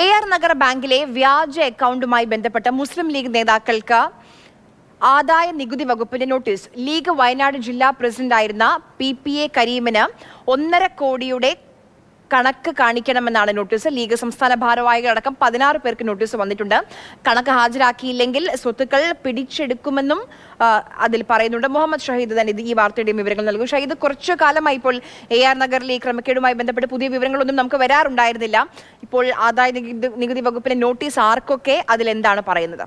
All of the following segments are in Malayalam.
എ ആർ നഗർ ബാങ്കിലെ വ്യാജ അക്കൗണ്ടുമായി ബന്ധപ്പെട്ട മുസ്ലിം ലീഗ് നേതാക്കൾക്ക് ആദായ നികുതി വകുപ്പിന്റെ നോട്ടീസ്. ലീഗ് വയനാട് ജില്ലാ പ്രസിഡന്റായിരുന്ന പി പി എ കരീമിന് ഒന്നര കോടിയുടെ കണക്ക് കാണിക്കണമെന്നാണ് നോട്ടീസ്. ലീഗ് സംസ്ഥാന ഭാരവാഹികളടക്കം പതിനാറ് പേർക്ക് നോട്ടീസ് വന്നിട്ടുണ്ട്. കണക്ക് ഹാജരാക്കിയില്ലെങ്കിൽ സ്വത്തുക്കൾ പിടിച്ചെടുക്കുമെന്നും അതിൽ പറയുന്നുണ്ട്. മുഹമ്മദ് ഷഹീദ് തന്നെ ഈ വാർത്തയുടെയും വിവരങ്ങൾ നൽകും. ഷഹീദ് കുറച്ചു കാലമായി ഇപ്പോൾ എ ആർ നഗറിലെ ഈ ക്രമക്കേടുമായി ബന്ധപ്പെട്ട് പുതിയ വിവരങ്ങളൊന്നും നമുക്ക് വരാറുണ്ടായിരുന്നില്ല. ഇപ്പോൾ ആദായ നികുതി വകുപ്പിന്റെ നോട്ടീസ് ആർക്കൊക്കെ അതിൽ അതിലെന്താണ് പറയുന്നത്?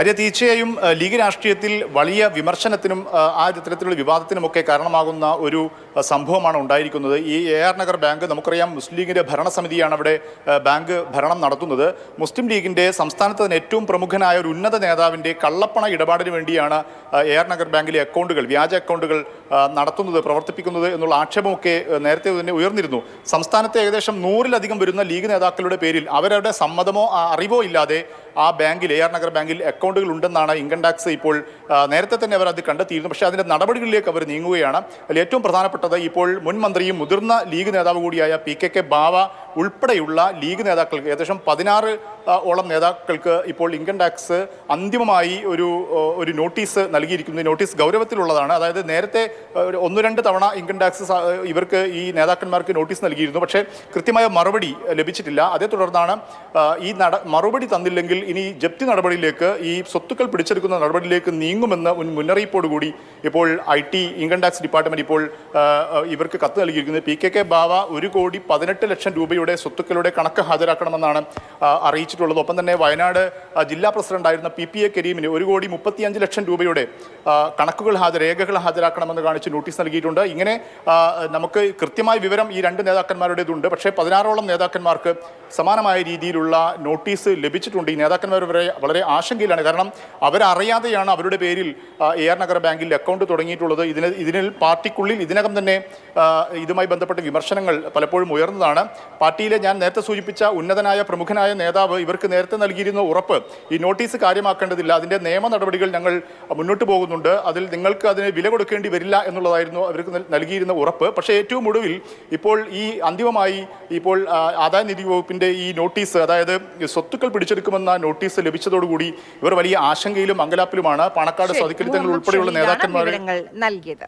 അര്യ തീർച്ചയായും ലീഗ് രാഷ്ട്രീയത്തിൽ വലിയ വിമർശനത്തിനും ആ ഇത്തരത്തിലുള്ള വിവാദത്തിനുമൊക്കെ കാരണമാകുന്ന ഒരു സംഭവമാണ് ഉണ്ടായിരിക്കുന്നത്. ഈ എ ആർ നഗർ ബാങ്ക് നമുക്കറിയാം മുസ്ലിം ലീഗിന്റെ ഭരണസമിതിയാണ് അവിടെ ബാങ്ക് ഭരണം നടത്തുന്നത്. മുസ്ലിം ലീഗിന്റെ സംസ്ഥാനത്ത് തന്നെ ഏറ്റവും പ്രമുഖനായ ഒരു ഉന്നത നേതാവിന്റെ കള്ളപ്പണ ഇടപാടിന് വേണ്ടിയാണ് എ ആർ നഗർ ബാങ്കിലെ അക്കൗണ്ടുകൾ വ്യാജ അക്കൗണ്ടുകൾ നടത്തുന്നത് പ്രവർത്തിപ്പിക്കുന്നത് എന്നുള്ള ആക്ഷേപമൊക്കെ നേരത്തെ തന്നെ ഉയർന്നിരുന്നു. സംസ്ഥാനത്തെ ഏകദേശം നൂറിലധികം വരുന്ന ലീഗ് നേതാക്കളുടെ പേരിൽ അവരുടെ സമ്മതമോ അറിവോ ഇല്ലാതെ ആ ബാങ്കിൽ എ ആർ നഗർ ബാങ്കിൽ അക്കൗണ്ടുകൾ ഉണ്ടെന്നാണ് ഇൻകം ടാക്സ് ഇപ്പോൾ നേരത്തെ തന്നെ അവർ അത് കണ്ടെത്തിയിരുന്നു. പക്ഷേ അതിന്റെ നടപടികളിലേക്ക് അവർ നീങ്ങുകയാണ്. അതിൽ ഏറ്റവും പ്രധാനപ്പെട്ടത് ഇപ്പോൾ മുൻ മന്ത്രിയും മുതിർന്ന ലീഗ് നേതാവ് കൂടിയായ പി കെ കെ ബാവ ഉൾപ്പെടെയുള്ള ലീഗ് നേതാക്കൾക്ക് ഏകദേശം പതിനാറ് ഓളം നേതാക്കൾക്ക് ഇപ്പോൾ ഇൻകം ടാക്സ് അന്തിമമായി ഒരു ഒരു നോട്ടീസ് നൽകിയിരിക്കുന്നു. നോട്ടീസ് ഗൗരവത്തിലുള്ളതാണ്. അതായത് നേരത്തെ ഒന്ന് രണ്ട് തവണ ഇൻകം ടാക്സ് ഇവർക്ക് ഈ നേതാക്കന്മാർക്ക് നോട്ടീസ് നൽകിയിരുന്നു. പക്ഷേ കൃത്യമായ മറുപടി ലഭിച്ചിട്ടില്ല. അതേ തുടർന്നാണ് ഈ നട മറുപടി തന്നില്ലെങ്കിൽ ഇനി ജപ്തി നടപടിയിലേക്ക് ഈ സ്വത്തുക്കൾ പിടിച്ചെടുക്കുന്ന നടപടിയിലേക്ക് നീങ്ങുമെന്ന് മുൻ മുന്നറിയിപ്പോടുകൂടി ഇപ്പോൾ I T income tax department ഇപ്പോൾ ഇവർക്ക് കത്ത് നൽകിയിരിക്കുന്നത്. പി കെ കെ ബാവ ഒരു കോടി പതിനെട്ട് ലക്ഷം രൂപയുടെ സ്വത്തുക്കളുടെ കണക്ക് ഹാജരാക്കണമെന്നാണ് ആ, അറിയിച്ചിട്ടുള്ളത് ഒപ്പം തന്നെ വയനാട് ജില്ലാ പ്രസിഡന്റായിരുന്ന പി പി എ കരീമിന് ഒരു കോടി മുപ്പത്തിയഞ്ച് ലക്ഷം രൂപയുടെ കണക്കുകൾ ഹാജർ രേഖകൾ ഹാജരാക്കണമെന്ന് കാണിച്ച് നോട്ടീസ് നൽകിയിട്ടുണ്ട്. ഇങ്ങനെ നമുക്ക് കൃത്യമായ വിവരം ഈ രണ്ട് നേതാക്കന്മാരുടേതുണ്ട്. പക്ഷേ പതിനാറോളം നേതാക്കന്മാർക്ക് സമാനമായ രീതിയിലുള്ള നോട്ടീസ് ലഭിച്ചിട്ടുണ്ട്. ഈ നേതാക്കന്മാർ വരെ വളരെ ആശങ്കയിലാണ്. കാരണം അവരറിയാതെയാണ് അവരുടെ പേരിൽ എ ആർ നഗർ ബാങ്കിൽ അക്കൗണ്ട് തുടങ്ങിയിട്ടുള്ളത്. ഇതിന് ഇതിനിൽ പാർട്ടിക്കുള്ളിൽ ഇതിനകം തന്നെ ഇതുമായി ബന്ധപ്പെട്ട വിമർശനങ്ങൾ പലപ്പോഴും ഉയർന്നതാണ്. പാർട്ടിയിലെ ഞാൻ നേരത്തെ സൂചിപ്പിച്ച ഉന്നതനായ പ്രമുഖനായ നേതാവ് ഇവർക്ക് നേരത്തെ നൽകിയിരുന്ന ഉറപ്പ് ഈ നോട്ടീസ് കാര്യമാക്കേണ്ടതില്ല. അതിന്റെ നിയമ നടപടികൾ ഞങ്ങൾ മുന്നോട്ട് പോകുന്നുണ്ട്. അതിൽ നിങ്ങൾക്ക് അതിന് വില കൊടുക്കേണ്ടി വരില്ല എന്നുള്ളതായിരുന്നു അവർക്ക് നൽ- നൽകിയിരുന്ന ഉറപ്പ്. പക്ഷേ ഏറ്റവും ഒടുവിൽ ഇപ്പോൾ ഈ അന്തിമമായി ഇപ്പോൾ ആദായ നികുതി വകുപ്പിന്റെ ഈ നോട്ടീസ് അതായത് സ്വത്തുക്കൾ പിടിച്ചെടുക്കുമെന്ന നോട്ടീസ് ലഭിച്ചതോടുകൂടി ഇവർ വലിയ ആശങ്കയിലും അങ്കലാപ്പിലുമാണ് പാണക്കാട് ശരി, സതിക്കലിത്തങ്ങൾ ഉൾപ്പെടെയുള്ള നേതാക്കന്മാർ നൽകിയത്.